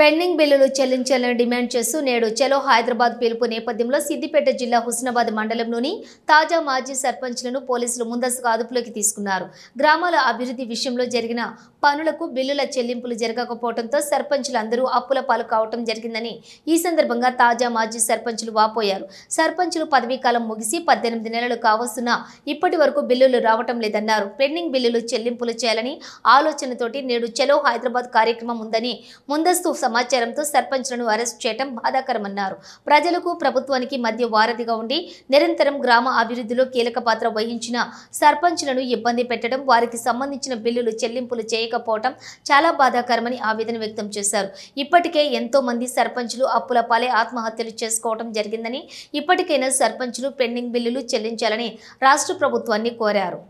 Pending బిల్లులు చెల్లించాలని demand చేస్తూ నేడు చలో హైదరాబాద్ పిలుపు నేపథ్యంలో సిద్దిపేట జిల్లా హుస్నాబాద్ మండలంలోని తాజా మాజీ సర్పంచ్లను పోలీసులు ముందస్తుగా అదుపులోకి తీసుకున్నారు. గ్రామాల అభివృద్ధి విషయంలో జరిగిన పనులకు బిల్లుల చెల్లింపులు జరగకపోవడంతో సర్పంచులందరూ అప్పుల పాలు కావటం జరిగిందని ఈ సందర్భంగా తాజా మాజీ సర్పంచులు వాపోయారు. సర్పంచులు పదవీ కాలం ముగిసి పద్దెనిమిది నెలలు కావస్తున్నా ఇప్పటి వరకు బిల్లులు రావటం లేదన్నారు. పెండింగ్ బిల్లులు చెల్లింపులు చేయాలని ఆలోచనతోటి నేడు చలో హైదరాబాద్ కార్యక్రమం ఉందని ముందస్తు సమాచారంతో సర్పంచ్లను అరెస్ట్ చేయడం బాధాకరమన్నారు. ప్రజలకు ప్రభుత్వానికి మధ్య వారధిగా ఉండి నిరంతరం గ్రామ అభివృద్ధిలో కీలక పాత్ర వహించిన సర్పంచ్లను ఇబ్బంది పెట్టడం వారికి సంబంధించిన బిల్లులు చెల్లింపులు చేయకపోవడం చాలా బాధాకరమని ఆవేదన వ్యక్తం చేశారు. ఇప్పటికే ఎంతో మంది సర్పంచులు అప్పుల పాలే ఆత్మహత్యలు చేసుకోవడం జరిగిందని ఇప్పటికైనా సర్పంచులు పెండింగ్ బిల్లులు చెల్లించాలని రాష్ట్ర ప్రభుత్వాన్ని కోరారు.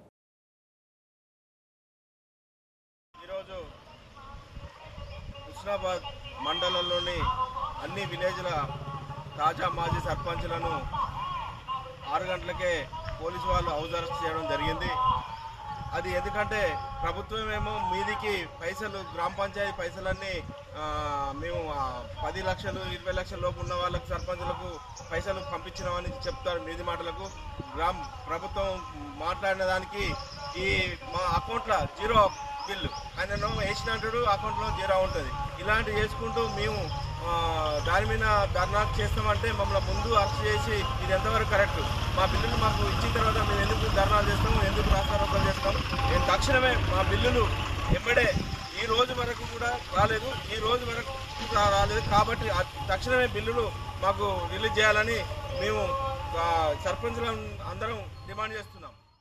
ఈరోజు హుస్నాబాద్ మండలంలోని అన్ని విలేజ్ల తాజా మాజీ సర్పంచ్లను ఆరు గంటలకే పోలీసు వాళ్ళు హౌస్ అరెస్ట్ చేయడం జరిగింది. అది ఎందుకంటే ప్రభుత్వం ఏమో మీదికి పైసలు గ్రామ పంచాయతీ పైసలన్నీ మేము పది లక్షలు ఇరవై లక్షల లోపు ఉన్న వాళ్ళకు సర్పంచులకు పైసలు పంపించినామని చెప్తారు మీది మాటలకు. గ్రామ ప్రభుత్వం మాట్లాడిన దానికి ఈ మా అకౌంట్లో జీరో బిల్లు ఆయన వేసిన అంటాడు అకౌంట్లో జీరో ఉంటుంది. ఇలాంటివి చేసుకుంటూ మేము దాని మీద ధర్నా చేస్తామంటే మమ్మల్ని ముందు అరెస్ట్ చేసి ఇది ఎంతవరకు కరెక్ట్? మా బిల్లులు మాకు ఇచ్చిన తర్వాత మేము ఎందుకు ధర్నాలు చేస్తాము ఎందుకు రాస్తారోపణ చేస్తాం నేను తక్షణమే మా బిల్లులు ఎమ్మడే ఈ రోజు వరకు కూడా రాలేదు ఈ రోజు వరకు రాలేదు కాబట్టి తక్షణమే బిల్లులు మాకు రిలీజ్ చేయాలని మేము ఆ, అందరం డిమాండ్ చేస్తున్నాం.